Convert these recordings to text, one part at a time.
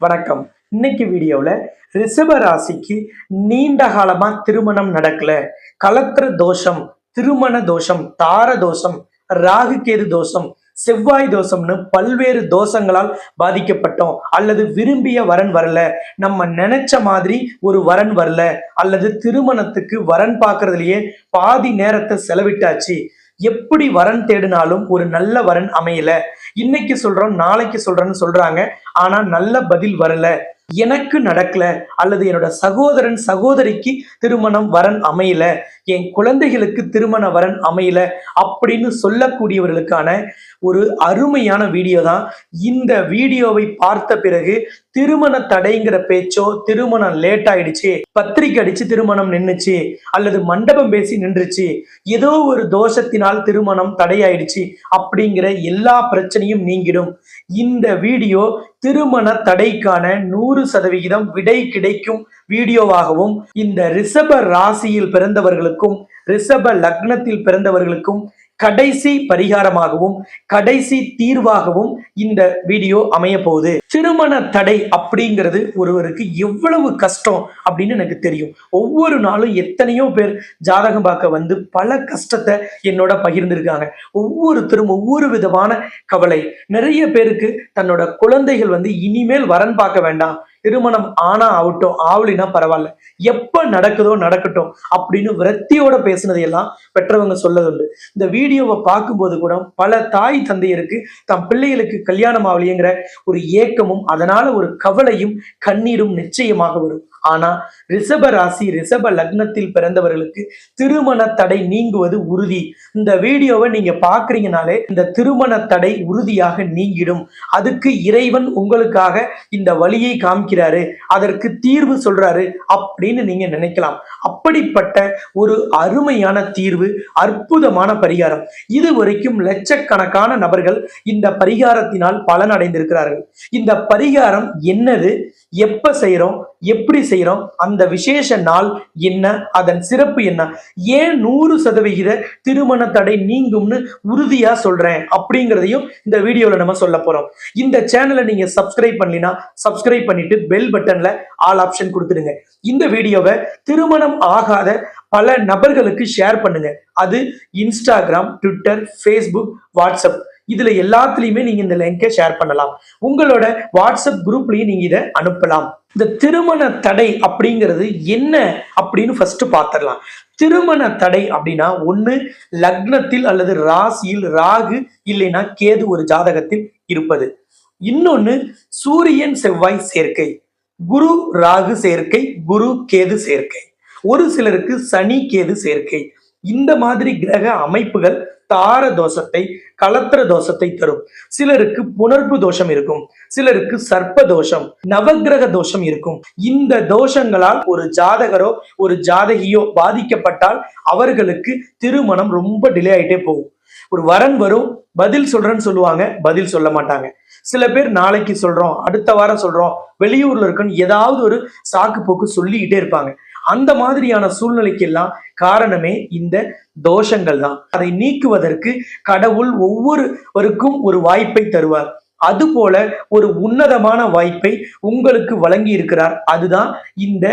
வணக்கம். இன்னைக்கு வீடியோவில் ரிஷப ராசிக்கு நீண்ட காலமாக திருமணம் நடக்கல. கலத்திர தோஷம் திருமண தோஷம் தார தோஷம் ராகுகேது தோஷம் செவ்வாய் தோஷம்னு பல்வேறு தோஷங்களால் பாதிக்கப்பட்டோம். அல்லது விரும்பிய வரன் வரல. நம்ம நினைச்ச மாதிரி ஒரு வரன் வரல. அல்லது திருமணத்துக்கு வரன் பார்க்கறதுலயே பாதி நேரத்தை செலவிட்டாச்சு. எப்படி வரன் தேடினாலும் ஒரு நல்ல வரன் அமையல. இன்னைக்கு சொல்றோம் நாளைக்கு சொல்றேன்னு சொல்றாங்க. ஆனா நல்ல பதில் வரல. எனக்கு நடக்கல அல்லது என்னோட சகோதரன் சகோதரிக்கு திருமணம் வரன் அமையல என் குழந்தைகளுக்கு திருமண வரன் அமையல அப்படின்னு சொல்லக்கூடியவர்களுக்கான ஒரு அருமையான வீடியோ தான். இந்த வீடியோவை பார்த்த பிறகு திருமண தடைங்கிற பேச்சோ திருமணம் லேட் ஆயிடுச்சு பத்திரிக்கை அடிச்சு திருமணம் நின்னுச்சு அல்லது மண்டபம் பேசி நின்றுச்சு ஏதோ ஒரு தோஷத்தினால் திருமணம் தடையாயிடுச்சு அப்படிங்கிற எல்லா பிரச்சனையும் நீங்கிடும். இந்த வீடியோ திருமண தடைக்கான நூறு சதவிகிதம் விடை கிடைக்கும் வீடியோவாகவும் இந்த ரிஷப ராசியில் பிறந்தவர்களுக்கும் ரிஷப லக்னத்தில் பிறந்தவர்களுக்கும் கடைசி பரிகாரமாகவும் கடைசி தீர்வாகவும் இந்த வீடியோ அமைய போகுது திருமண தடை அப்படிங்கிறது ஒருவருக்கு எவ்வளவு கஷ்டம் அப்படின்னு எனக்கு தெரியும். ஒவ்வொரு நாளும் எத்தனையோ பேர் ஜாதகம் பார்க்க வந்து பல கஷ்டத்தை என்னோட பகிர்ந்திருக்காங்க. ஒவ்வொருத்தரும் ஒவ்வொரு விதமான கவலை. நிறைய பேருக்கு தன்னோட குழந்தைகள் வந்து இனிமேல் வரன் பார்க்க வேண்டாம். திருமணம் ஆனா ஆகட்டும் ஆவலினா பரவாயில்ல. எப்ப நடக்குதோ நடக்கட்டும் அப்படின்னு விரத்தியோட பேசுனதையெல்லாம் எல்லாம் பெற்றவங்க சொல்லதுண்டு. இந்த வீடியோவை பார்க்கும்போது கூட பல தாய் தந்தையருக்கு தம் பிள்ளைகளுக்கு கல்யாணம் ஆகலையேங்கிற ஒரு ஏக்கமும் அதனால ஒரு கவலையும் கண்ணீரும் நிச்சயமாக வரும். ஆனா ரிஷப ராசி ரிஷப லக்னத்தில் பிறந்தவர்களுக்கு திருமண தடை நீங்குவது உறுதி. இந்த வீடியோவை நீங்க பாக்குறீங்கனாலே இந்த திருமண தடை உறுதியாக நீங்கிடும். அதுக்கு இறைவன் உங்களுக்காக இந்த வழியை காமிக்கிறாரு. அதற்கு தீர்வு சொல்றாரு அப்படின்னு நீங்க நினைக்கலாம். அப்படிப்பட்ட ஒரு அருமையான தீர்வு அற்புதமான பரிகாரம். இது வரைக்கும் லட்சக்கணக்கான நபர்கள் இந்த பரிகாரத்தினால் பலன் அடைந்திருக்கிறார்கள் இந்த பரிகாரம் என்னது? எப்ப செய்யறோம் எப்படி செய்கிறோம் அந்த விசேஷ நாள் என்ன? அதன் சிறப்பு என்ன? ஏன் நூறு சதவிகித திருமண தடை நீங்கும்னு உறுதியா சொல்றேன் அப்படிங்கிறதையும் இந்த வீடியோல நம்ம சொல்ல போறோம். இந்த சேனலை நீங்க சப்ஸ்கிரைப் பண்ணலினா சப்ஸ்கிரைப் பண்ணிட்டு பெல் பட்டன்ல ஆல் ஆப்ஷன் கொடுத்துடுங்க. இந்த வீடியோவை திருமணம் ஆகாத பல நபர்களுக்கு ஷேர் பண்ணுங்க. அது இன்ஸ்டாகிராம் ட்விட்டர் ஃபேஸ்புக் வாட்ஸ்அப் இதுல எல்லாத்துலயுமே நீங்க இந்த லிங்கை ஷேர் பண்ணலாம். உங்களோட வாட்ஸ்அப் குரூப்லயும் நீங்க இதை அனுப்பலாம். இந்த திருமண தடை அப்படிங்கிறது என்ன அப்படின்னு ஃபர்ஸ்ட் பார்த்துடலாம் திருமண தடை அப்படின்னா ஒண்ணு லக்னத்தில் அல்லது ராசியில் ராகு இல்லைன்னா கேது ஒரு ஜாதகத்தில் இருப்பது. இன்னொன்னு சூரியன் செவ்வாய் சேர்க்கை. குரு ராகு சேர்க்கை குரு கேது சேர்க்கை. ஒரு சிலருக்கு சனி கேது சேர்க்கை. இந்த மாதிரி கிரக அமைப்புகள் தார தோஷத்தை கலத்திர தோஷத்தை தரும். சிலருக்கு புணர்ப்பு தோஷம் இருக்கும். சிலருக்கு சர்ப்ப தோஷம் நவக்கிரக தோஷம் இருக்கும். இந்த தோஷங்களால் ஒரு ஜாதகரோ ஒரு ஜாதகியோ பாதிக்கப்பட்டால் அவர்களுக்கு திருமணம் ரொம்ப டிலே ஆயிட்டே போகும். ஒரு வரன் வரும் பதில் சொல்றேன்னு சொல்லுவாங்க பதில் சொல்ல மாட்டாங்க. சில பேர் நாளைக்கு சொல்றோம் அடுத்த வாரம் சொல்றோம் வெளியூர்ல இருக்குன்னு ஏதாவது ஒரு சாக்கு போக்கு சொல்லிக்கிட்டே இருப்பாங்க. அந்த மாதிரியான சூழ்நிலைக்கெல்லாம் காரணமே இந்த தோஷங்கள் தான். அதை நீக்குவதற்கு கடவுள் ஒவ்வொருவருக்கும் ஒரு வாய்ப்பை தருவார். அதுபோல ஒரு உன்னதமான வாய்ப்பை உங்களுக்கு வழங்கி இருக்கிறார் அதுதான் இந்த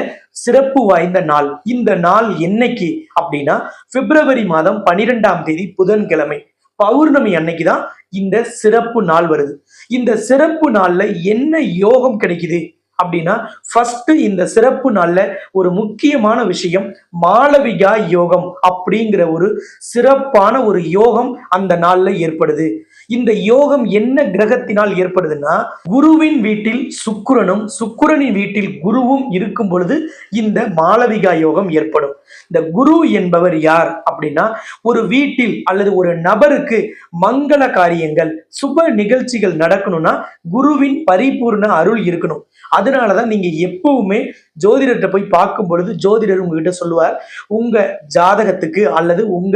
சிறப்பு வாய்ந்த நாள். இந்த நாள் என்னைக்கு அப்படின்னா பிப்ரவரி மாதம் பனிரெண்டாம் தேதி புதன்கிழமை. பௌர்ணமி அன்னைக்கு தான் இந்த சிறப்பு நாள் வருது. இந்த சிறப்பு நாள்ல என்ன யோகம் கிடைக்குது? அப்படின்னா ஃபர்ஸ்ட் இந்த சிறப்பு நாள்ல ஒரு முக்கியமான விஷயம் மாளவிகா யோகம் அப்படிங்கிற ஒரு சிறப்பான ஒரு யோகம் அந்த நாள்ல ஏற்படுது. இந்த யோகம் என்ன கிரகத்தினால் ஏற்படுதுன்னா குருவின் வீட்டில் சுக்கிரனும் சுக்கிரனின் வீட்டில் குருவும் இருக்கும் பொழுது இந்த மாளவிகா யோகம் ஏற்படும். இந்த குரு என்பவர் யார் அப்படின்னா ஒரு வீட்டில் அல்லது ஒரு நபருக்கு மங்கள காரியங்கள் சுப நிகழ்ச்சிகள் நடக்கணும்னா குருவின் பரிபூர்ண அருள் இருக்கணும். அதனாலதான் நீங்க எப்பவுமே ஜோதிடர்கிட்ட போய் பார்க்கும் பொழுது ஜோதிடர் உங்ககிட்ட சொல்லுவார் உங்க ஜாதகத்துக்கு அல்லது உங்க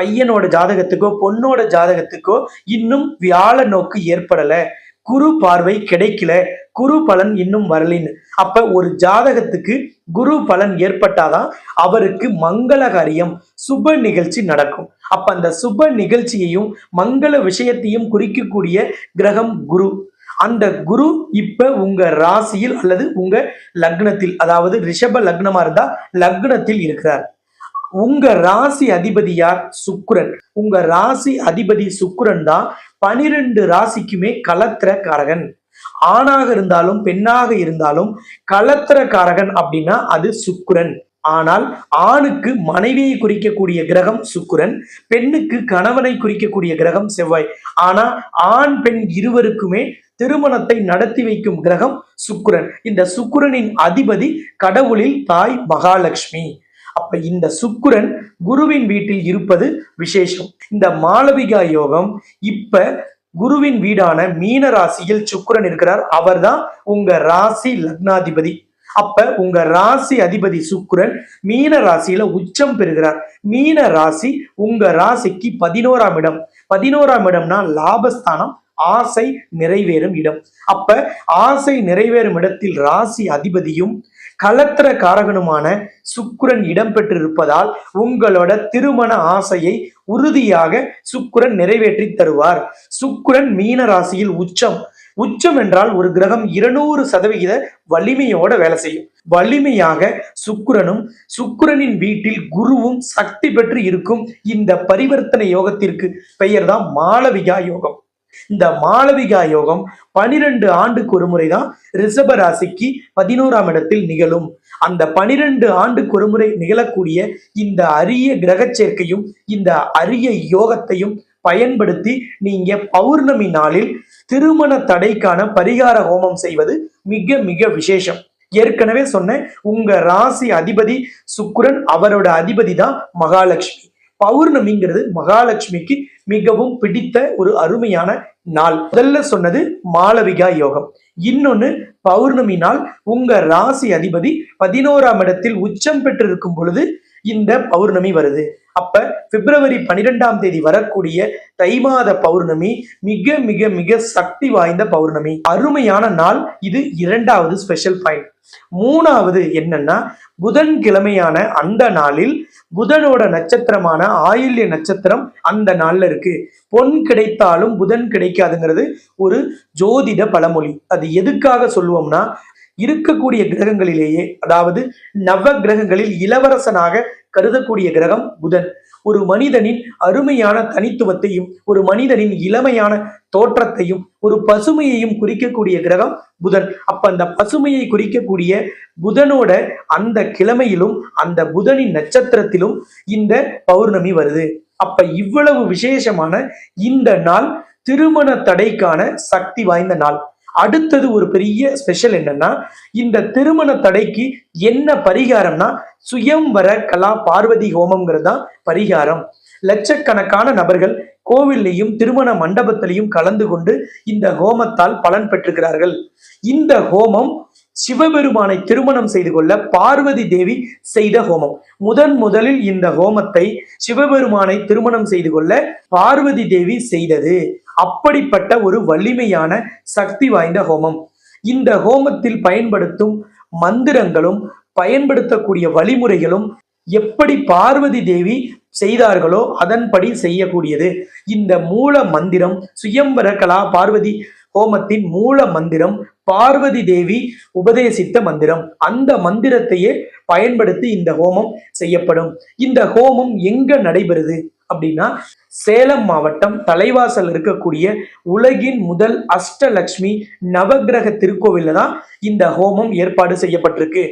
பையனோட ஜாதகத்துக்கோ பொண்ணோட ஜாதகத்துக்கோ இன்னும் வியாழ நோக்கு ஏற்படல. குரு பார்வை கிடைக்கல. குரு பலன் இன்னும் வரலின்னு. அப்ப ஒரு ஜாதகத்துக்கு குரு பலன் ஏற்பட்டாதான் அவருக்கு மங்கள காரியம் சுப நிகழ்ச்சி நடக்கும். அப்ப அந்த சுப நிகழ்ச்சியையும் மங்கள விஷயத்தையும் குறிக்கக்கூடிய கிரகம் குரு. அந்த குரு இப்ப உங்க ராசியில் அல்லது உங்க லக்னத்தில் அதாவது ரிஷப லக்னமா இருந்தா லக்னத்தில் இருக்கிறார். உங்க ராசி அதிபதி யார்? சுக்கிரன். உங்க ராசி அதிபதி சுக்கிரன் தான் பனிரெண்டு ராசிக்குமே கலத்திர காரகன் ஆணாக இருந்தாலும் பெண்ணாக இருந்தாலும் கலத்திரக்காரகன் அப்படின்னா அது சுக்குரன். ஆனால் ஆணுக்கு மனைவியை குறிக்கக்கூடிய கிரகம் சுக்குரன் பெண்ணுக்கு கணவனை குறிக்கக்கூடிய கிரகம் செவ்வாய். ஆனா ஆண் பெண் இருவருக்குமே திருமணத்தை நடத்தி வைக்கும் கிரகம் சுக்குரன். இந்த சுக்குரனின் அதிபதி கடவுளில் தாய் மகாலட்சுமி. அப்ப இந்த சுக்குரன் குருவின் வீட்டில் இருப்பது விசேஷம். இந்த மாளவிகா யோகம் இப்ப குருவின் வீடான மீன ராசியில் சுக்கரன் இருக்கிறார். அவர்தான் உங்க ராசி லக்னாதிபதி. அப்ப உங்க ராசி அதிபதி சுக்கிரன் மீன ராசியில உச்சம் பெறுகிறார். மீன ராசி உங்க ராசிக்கு பதினோராம் இடம். பதினோராம் இடம்னா லாபஸ்தானம் ஆசை நிறைவேறும் இடம். அப்ப ஆசை நிறைவேறும் இடத்தில் ராசி அதிபதியும் கலத்திர காரகனுமான சுக்குரன் இடம்பெற்றிருப்பதால் உங்களோட திருமண ஆசையை உறுதியாக சுக்குரன் நிறைவேற்றி தருவார். சுக்குரன் மீன ராசியில் உச்சம். உச்சம் என்றால் ஒரு கிரகம் இருநூறு சதவிகித வலிமையோட வேலை செய்யும். வலிமையாக சுக்கிரனும் சுக்குரனின் வீட்டில் குருவும் சக்தி பெற்று இருக்கும் இந்த பரிவர்த்தனை யோகத்திற்கு பெயர் தான் மாளவிகா யோகம். இந்த மாளவிகா யோகம் பனிரெண்டு ஆண்டுக்கு ஒரு முறை தான் ரிஷப ராசிக்கு பதினோராம் இடத்தில் நிகழும். அந்த பனிரெண்டு ஆண்டுக்கு ஒரு முறை நிகழக்கூடிய இந்த அரிய கிரக சேர்க்கையும் இந்த அரிய யோகத்தையும் பயன்படுத்தி நீங்க பௌர்ணமி நாளில் திருமண தடைக்கான பரிகார ஹோமம் செய்வது மிக மிக விசேஷம். ஏற்கனவே சொன்னேன் உங்க ராசி அதிபதி சுக்கிரன் அவரோட அதிபதி தான் மகாலட்சுமி. பௌர்ணமிங்கிறது மகாலட்சுமிக்கு மிகவும் பிடித்த ஒரு அருமையான நாள். முதல்ல சொன்னது மாளவிகா யோகம். இன்னொன்னு பௌர்ணமி நாள் உங்க ராசி அதிபதி பதினோராம் இடத்தில் உச்சம் பெற்றிருக்கும் பொழுது இந்த பௌர்ணமி வருது. அப்ப பிப்ரவரி பனிரெண்டாம் தேதி வரக்கூடிய தை மாத பௌர்ணமி மிக மிக மிக சக்தி வாய்ந்த பௌர்ணமி. அருமையான நாள். இது இரண்டாவது ஸ்பெஷல் பாயிண்ட் மூணாவது என்னன்னா புதன் கிழமையான அந்த நாளில் புதனோட நட்சத்திரமான ஆயில்ய நட்சத்திரம் அந்த நாள்ல இருக்கு. பொன் கிடைத்தாலும் புதன் கிடைக்காதுங்கிறது ஒரு ஜோதிட பழமொழி. அது எதுக்காக சொல்லுவோம்னா இருக்கக்கூடிய கிரகங்களிலேயே அதாவது நவ கிரகங்களில் இளவரசனாக கருதக்கூடிய கிரகம் புதன். ஒரு மனிதனின் அருமையான தனித்துவத்தையும் ஒரு மனிதனின் இளமையான தோற்றத்தையும் ஒரு பசுமையையும் குறிக்கக்கூடிய கிரகம் புதன். அப்ப அந்த பசுமையை குறிக்கக்கூடிய புதனோட அந்த கிழமையிலும் அந்த புதனின் நட்சத்திரத்திலும் இந்த பௌர்ணமி வருது. அப்ப இவ்வளவு விசேஷமான இந்த நாள் திருமண தடைக்கான சக்தி வாய்ந்த நாள். அடுத்தது ஒரு பெரிய ஸ்பெஷல் என்னன்னா இந்த திருமண தடைக்கு என்ன பரிகாரம்னா சுயம்வர கலா பார்வதி ஹோமம்ங்கிறது தான் பரிகாரம். லட்சக்கணக்கான நபர்கள் கோவில்லையும் திருமண மண்டபத்திலையும் கலந்து கொண்டு இந்த ஹோமத்தால் பலன் பெற்றுகிறார்கள் இந்த ஹோமம் சிவபெருமானை திருமணம் செய்து கொள்ள பார்வதி தேவி செய்த ஹோமம். முதன் முதலில் இந்த ஹோமத்தை சிவபெருமானை திருமணம் செய்து கொள்ள பார்வதி தேவி செய்தது. அப்படிப்பட்ட ஒரு வலிமையான சக்தி வாய்ந்த ஹோமம். இந்த ஹோமத்தில் பயன்படுத்தும் மந்திரங்களும் பயன்படுத்தக்கூடிய வழிமுறைகளும் எப்படி பார்வதி தேவி செய்தார்களோ அதன்படி செய்யக்கூடியது. இந்த மூல மந்திரம் சுயம்பர கலா பார்வதி ஹோமத்தின் மூல மந்திரம் பார்வதி தேவி உபதேசித்த மந்திரம். அந்த மந்திரத்தையே பயன்படுத்தி இந்த ஹோமம் செய்யப்படும். இந்த ஹோமம் எங்க நடைபெறுது? அப்படின்னா சேலம் மாவட்டம் தலைவாசல் இருக்கக்கூடிய உலகின் முதல் அஷ்டலக்ஷ்மி நவக்கிரக திருக்கோவில்ல தான் இந்த ஹோமம் ஏற்பாடு செய்யப்பட்டிருக்கு.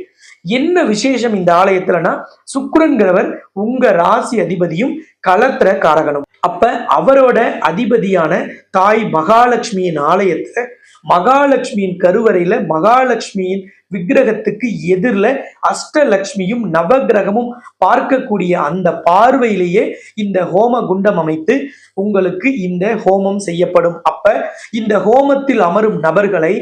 என்ன விசேஷம் இந்த ஆலயத்துலனா சுக்ரன்கிறவர் உங்க ராசி அதிபதியும் களத்திர காரகனும் அப்ப அவரோட அதிபதியான தாய் மகாலட்சுமியின் ஆலயத்துல மகாலட்சுமியின் கருவறையில மகாலட்சுமியின் விக்கிரகத்துக்கு எதிரில் அஷ்டலக்ஷ்மியும் நவகிரகமும் பார்க்கக்கூடிய அந்த பார்வையிலேயே இந்த ஹோம குண்டம் அமைத்து உங்களுக்கு இந்த ஹோமம் செய்யப்படும். அப்ப இந்த ஹோமத்தில் அமரும் நபர்களை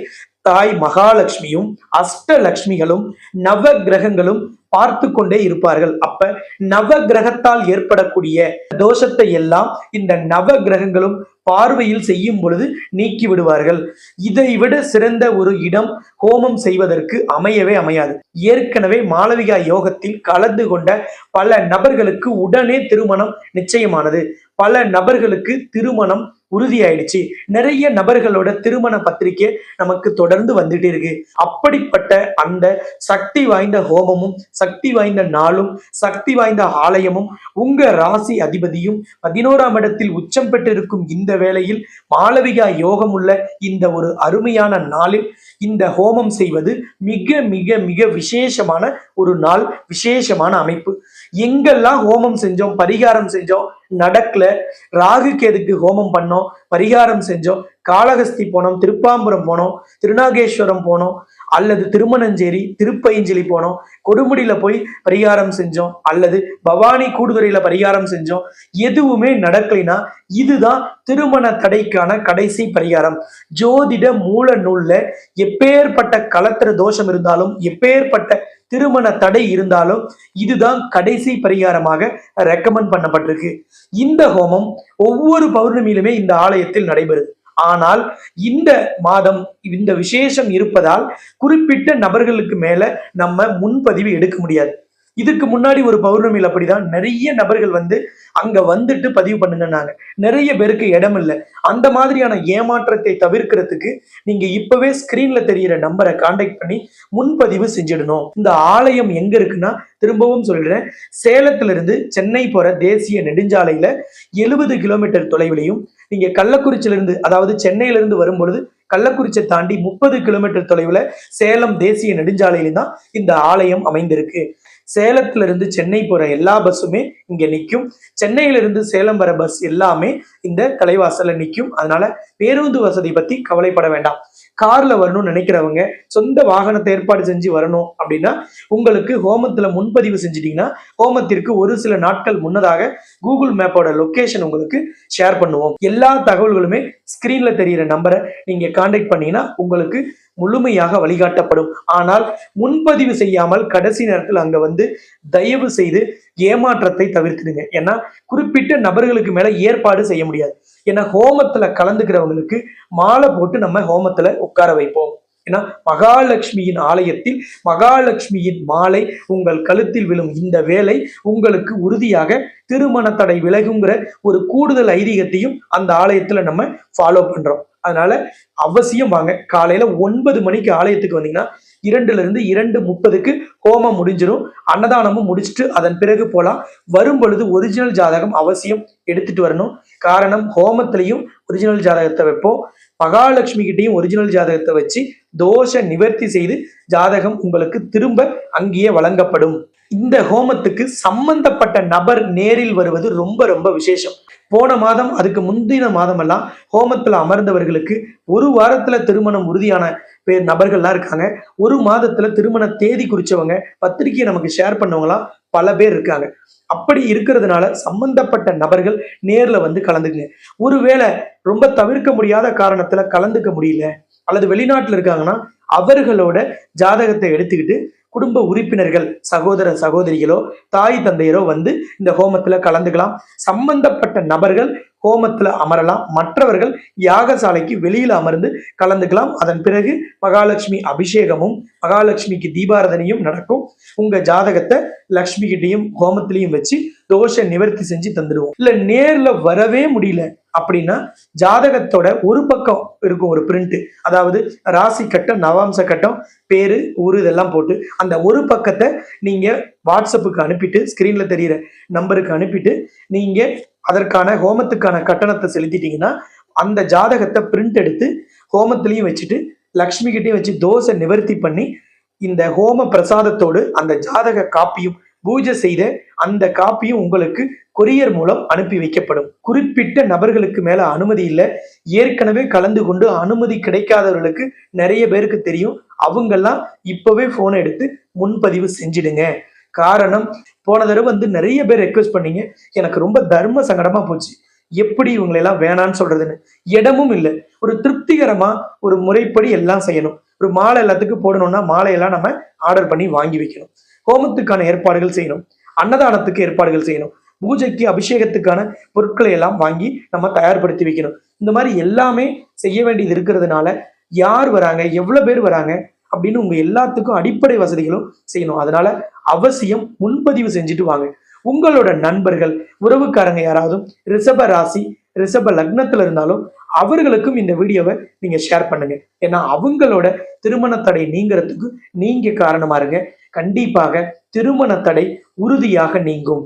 தாய் மகாலட்சுமியும் அஷ்டலக்ஷ்மிகளும் நவ கிரகங்களும் பார்த்து கொண்டே இருப்பார்கள். அப்ப நவ கிரகத்தால் ஏற்படக்கூடிய தோஷத்தை எல்லாம் இந்த நவ கிரகங்களும் பார்வையில் செய்யும் பொழுது நீக்கி விடுவார்கள். இதை விட சிறந்த ஒரு இடம் ஹோமம் செய்வதற்கு அமையவே அமையாது. ஏற்கனவே மாளவிகா யோகத்தில் கலந்து கொண்ட பல நபர்களுக்கு உடனே திருமணம் நிச்சயமானது. பல நபர்களுக்கு திருமணம் உறுதியாயிடுச்சு. நிறைய நபர்களோட திருமண பத்திரிக்கை நமக்கு தொடர்ந்து வந்துட்டே இருக்கு. அப்படிப்பட்ட அந்த சக்தி வாய்ந்த ஹோமமும் சக்தி வாய்ந்த நாளும் சக்தி வாய்ந்த ஆலயமும் உங்க ராசி அதிபதியும் பதினோராம் இடத்தில் உச்சம் பெற்றிருக்கும் இந்த வேளையில் மாளவிகா யோகம் உள்ள இந்த ஒரு அருமையான நாளில் இந்த ஹோமம் செய்வது மிக மிக மிக விசேஷமான ஒரு நாள் விசேஷமான அமைப்பு. எங்கெல்லாம் ஹோமம் செஞ்சோம் பரிகாரம் செஞ்சோம் நடக்கல ராகு கேதுக்கு ஹோமம் பண்ணோம் பரிகாரம் செஞ்சோம் காளகஸ்தி போனோம் திருப்பாம்புரம் போனோம் திருநாகேஸ்வரம் போனோம் அல்லது திருமணஞ்சேரி திருப்பைஞ்சலி போனோம் கொடுமுடியில போய் பரிகாரம் செஞ்சோம் அல்லது பவானி கூடுதுறையில பரிகாரம் செஞ்சோம் எதுவுமே நடக்கலைன்னா இதுதான் திருமண தடைக்கான கடைசி பரிகாரம். ஜோதிட மூல நூல்ல எப்பேற்பட்ட கலத்திர தோஷம் இருந்தாலும் எப்பேற்பட்ட திருமண தடை இருந்தாலும் இதுதான் கடைசி பரிகாரமாக ரெக்கமெண்ட் பண்ணப்பட்டிருக்கு. இந்த ஹோமம் ஒவ்வொரு பௌர்ணமியிலுமே இந்த ஆலயத்தில் நடைபெறுது. ஆனால் இந்த மாதம் இந்த விசேஷம் இருப்பதால் குறிப்பிட்ட நபர்களுக்கு மேல நம்ம முன்பதிவு எடுக்க முடியாது. இதுக்கு முன்னாடி ஒரு பௌர்ணமியில் அப்படிதான் நிறைய நபர்கள் வந்து அங்க வந்துட்டு பதிவு பண்ணுங்கன்னாங்க. நிறைய பேருக்கு இடம் இல்லை. அந்த மாதிரியான ஏமாற்றத்தை தவிர்க்கிறதுக்கு நீங்க இப்பவே ஸ்கிரீன்ல தெரியிற நம்பரை காண்டாக்ட் பண்ணி முன்பதிவு செஞ்சிடணும். இந்த ஆலயம் எங்க இருக்குன்னா திரும்பவும் சொல்லிடுறேன் சேலத்திலிருந்து சென்னை போற தேசிய நெடுஞ்சாலையில எழுபது கிலோமீட்டர் தொலைவிலையும் நீங்க கள்ளக்குறிச்சியிலிருந்து அதாவது சென்னையிலிருந்து வரும்பொழுது கள்ளக்குறிச்சியை தாண்டி முப்பது கிலோமீட்டர் தொலைவில் சேலம் தேசிய நெடுஞ்சாலையில தான் இந்த ஆலயம் அமைந்திருக்கு. சேலத்துல இருந்து சென்னை போற எல்லா பஸ்ஸுமே இங்க நிற்கும் சென்னையில இருந்து சேலம் வர பஸ் எல்லாமே இந்த தலைவாசல்ல நிற்கும் அதனால பேருந்து வசதி பத்தி கவலைப்பட வேண்டாம். கார்ல வரணும்னு நினைக்கிறவங்க சொந்த வாகனத்தை ஏற்பாடு செஞ்சு வரணும் அப்படின்னா உங்களுக்கு ஹோமத்துல முன்பதிவு செஞ்சிட்டீங்கன்னா ஹோமத்திற்கு ஒரு சில நாட்கள் முன்னதாக கூகுள் மேப்போட லொக்கேஷன் உங்களுக்கு ஷேர் பண்ணுவோம். எல்லா தகவல்களுமே ஸ்கிரீன்ல தெரியிற நம்பரை நீங்க காண்டாக்ட் பண்ணீங்கன்னா உங்களுக்கு முழுமையாக வழிகாட்டப்படும். ஆனால் முன்பதிவு செய்யாமல் கடைசி நேரத்தில் அங்க வந்து தயவு செய்து ஏமாற்றத்தை தவிர்த்துடுங்க. ஏன்னா குறிப்பிட்ட நபர்களுக்கு மேல ஏற்பாடு செய்ய முடியாது. ஏன்னா ஹோமத்துல கலந்துக்கிறவங்களுக்கு மாலை போட்டு நம்ம ஹோமத்துல உட்கார வைப்போம். ஏன்னா மகாலட்சுமியின் ஆலயத்தில் மகாலட்சுமியின் மாலை உங்கள் கழுத்தில் விழும் இந்த வேலை உங்களுக்கு உறுதியாக திருமண தடை விலகுங்கிற ஒரு கூடுதல் ஐதீகத்தையும் அந்த ஆலயத்துல நம்ம ஃபாலோ பண்றோம். அதனால அவசியம் வாங்க. காலையில ஒன்பது மணிக்கு ஆலயத்துக்கு வந்தீங்கன்னா இரண்டுல இருந்து இரண்டு முப்பதுக்கு ஹோமம் முடிஞ்சிடும் அன்னதானமும் முடிச்சுட்டு அதன் பிறகு போலாம். வரும் பொழுது ஒரிஜினல் ஜாதகம் அவசியம் எடுத்துட்டு வரணும். காரணம் ஹோமத்திலையும் ஒரிஜினல் ஜாதகத்தை வைப்போம். மகாலட்சுமி கிட்டையும் ஒரிஜினல் ஜாதகத்தை வச்சு தோஷ நிவர்த்தி செய்து ஜாதகம் உங்களுக்கு திரும்ப அங்கேயே வழங்கப்படும். இந்த ஹோமத்துக்கு சம்பந்தப்பட்ட நபர் நேரில் வருவது ரொம்ப ரொம்ப விசேஷம். போன மாதம் அதுக்கு முந்தின மாதமெல்லாம் ஹோமத்தில் அமர்ந்தவர்களுக்கு ஒரு வாரத்தில் திருமணம் உறுதியான பேர் நபர்கள்லாம் இருக்காங்க. ஒரு மாதத்தில் திருமண தேதி குறித்தவங்க பத்திரிக்கையை நமக்கு ஷேர் பண்ணவங்களாம் பல பேர் இருக்காங்க. அப்படி இருக்கிறதுனால சம்பந்தப்பட்ட நபர்கள் நேரில் வந்து கலந்துக்குங்க. ஒருவேளை ரொம்ப தவிர்க்க முடியாத காரணத்தில் கலந்துக்க முடியல அல்லது வெளிநாட்டில் இருக்காங்கன்னா அவர்களோட ஜாதகத்தை எடுத்துக்கிட்டு குடும்ப உறுப்பினர்கள் சகோதர சகோதரிகளோ தாய் தந்தையரோ வந்து இந்த ஹோமத்தில் கலந்துக்கலாம். சம்பந்தப்பட்ட நபர்கள் கோமத்தில் அமரலாம். மற்றவர்கள் யாகசாலைக்கு வெளியில் அமர்ந்து கலந்துக்கலாம். அதன் பிறகு மகாலட்சுமி அபிஷேகமும் மகாலட்சுமிக்கு தீபாரதனையும் நடக்கும். உங்க ஜாதகத்தை லக்ஷ்மி கிட்டையும் வச்சு தோஷ நிவர்த்தி செஞ்சு தந்துடுவோம். இல்ல நேர்ல வரவே முடியல அப்படின்னா ஜாதகத்தோட ஒரு பக்கம் இருக்கும் ஒரு பிரிண்ட் அதாவது ராசி கட்டம் நவாம்ச கட்டம் பேரு ஊரு இதெல்லாம் போட்டு அந்த ஒரு பக்கத்தை நீங்க வாட்ஸ்அப்புக்கு அனுப்பிட்டு ஸ்கிரீன்ல தெரியிற நம்பருக்கு அனுப்பிட்டு நீங்க அதற்கான ஹோமத்துக்கான கட்டணத்தை செலுத்திட்டீங்கன்னா அந்த ஜாதகத்தை பிரிண்ட் எடுத்து ஹோமத்திலையும் வச்சுட்டு லக்ஷ்மி கிட்டையும் வச்சு தோசை நிவர்த்தி பண்ணி இந்த ஹோம பிரசாதத்தோடு அந்த ஜாதக காப்பியும் பூஜை செய்த அந்த காப்பியும் உங்களுக்கு கொரியர் மூலம் அனுப்பி வைக்கப்படும். குறிப்பிட்ட நபர்களுக்கு மேல அனுமதி இல்லை. ஏற்கனவே கலந்து கொண்டு அனுமதி கிடைக்காதவர்களுக்கு நிறைய பேருக்கு தெரியும். அவங்கெல்லாம் இப்பவே போனை எடுத்து முன்பதிவு செஞ்சிடுங்க. காரணம் போன தடவை வந்து நிறைய பேர் ரெக்வஸ்ட் பண்ணீங்க. எனக்கு ரொம்ப தர்ம சங்கடமா போச்சு. எப்படி இவங்களெல்லாம் வேணான்னு சொல்றதுன்னு? இடமும் இல்லை. ஒரு திருப்திகரமா ஒரு முறைப்படி எல்லாம் செய்யணும். ஒரு மாலை எல்லாத்துக்கும் போடணும்னா மாலையெல்லாம் நம்ம ஆர்டர் பண்ணி வாங்கி வைக்கணும். ஹோமத்துக்கான ஏற்பாடுகள் செய்யணும். அன்னதானத்துக்கு ஏற்பாடுகள் செய்யணும். பூஜைக்கு அபிஷேகத்துக்கான பொருட்களை எல்லாம் வாங்கி நம்ம தயார்படுத்தி வைக்கணும். இந்த மாதிரி எல்லாமே செய்ய வேண்டியது இருக்கிறதுனால யார் வராங்க எவ்வளவு பேர் வராங்க அப்படின்னு உங்க எல்லாத்துக்கும் அடிப்படை வசதிகளும் செய்யணும். அதனால அவசியம் முன்பதிவு செஞ்சுட்டு வாங்க. உங்களோட நண்பர்கள் உறவுக்காரங்க யாராவது ரிஷப ராசி ரிஷப லக்னத்துல இருந்தாலும் அவர்களுக்கும் இந்த வீடியோவை நீங்க ஷேர் பண்ணுங்க. ஏன்னா அவங்களோட திருமண தடை நீங்கிறதுக்கு நீங்க காரணமா இருங்க. கண்டிப்பாக திருமண தடை உறுதியாக நீங்கும்.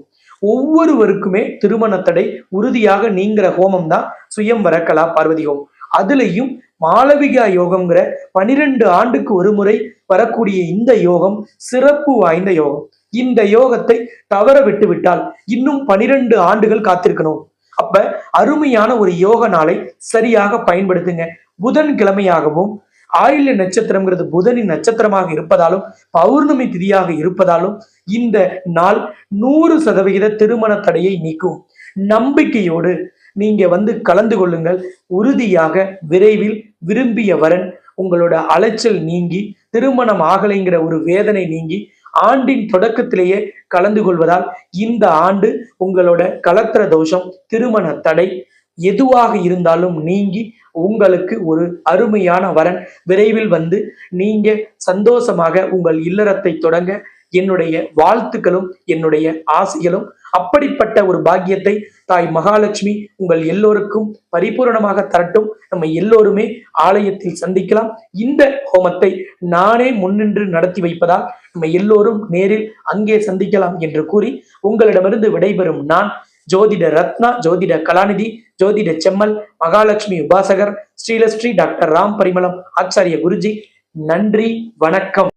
ஒவ்வொருவருக்குமே திருமண தடை உறுதியாக நீங்கிற ஹோமம் தான் சுயம்வர கலா பார்வதி ஹோமம். அதுலயும் மாளவிகா யோகம்ங்கிற பனிரெண்டு ஆண்டுக்கு ஒரு முறை வரக்கூடிய இந்த யோகம் சிறப்பு வாய்ந்த யோகம். இந்த யோகத்தை தவற விட்டு விட்டால் இன்னும் பனிரெண்டு ஆண்டுகள் காத்திருக்கணும். அப்ப அருமையான ஒரு யோக நாளை சரியாக பயன்படுத்துங்க. புதன் கிழமையாகவும் ஆயில்ய நட்சத்திரம்ங்கிறது புதனின் நட்சத்திரமாக இருப்பதாலும் பௌர்ணமி திதியாக இருப்பதாலும் இந்த நாள் நூறு சதவிகித திருமண தடையை நீக்கும். நம்பிக்கையோடு நீங்க வந்து கலந்து கொள்ளுங்கள். உறுதியாக விரைவில் விரும்பிய வரன் உங்களோட அலைச்சல் நீங்கி திருமணம் ஆகலைங்கிற ஒரு வேதனை நீங்கி ஆண்டின் தொடக்கத்திலேயே கலந்து கொள்வதால் இந்த ஆண்டு உங்களோட கலத்திர தோஷம் திருமண தடை எதுவாக இருந்தாலும் நீங்கி உங்களுக்கு ஒரு அருமையான வரன் விரைவில் வந்து நீங்க சந்தோஷமாக உங்கள் இல்லறத்தை தொடங்க என்னுடைய வாழ்த்துக்களும் என்னுடைய ஆசைகளும் அப்படிப்பட்ட ஒரு பாக்கியத்தை தாய் மகாலட்சுமி உங்கள் எல்லோருக்கும் பரிபூரணமாக தரட்டும். நம்ம எல்லோருமே ஆலயத்தில் சந்திக்கலாம். இந்த ஹோமத்தை நானே முன்னின்று நடத்தி வைப்பதால் நம்ம எல்லோரும் நேரில் அங்கே சந்திக்கலாம் என்று கூறி உங்களிடமிருந்து விடைபெறும் நான் ஜோதிட ரத்னா ஜோதிட கலாநிதி ஜோதிட செம்மல் மகாலட்சுமி உபாசகர் ஸ்ரீலஸ்ரீ டாக்டர் ராம் பரிமளம் ஆச்சாரிய குருஜி. நன்றி வணக்கம்.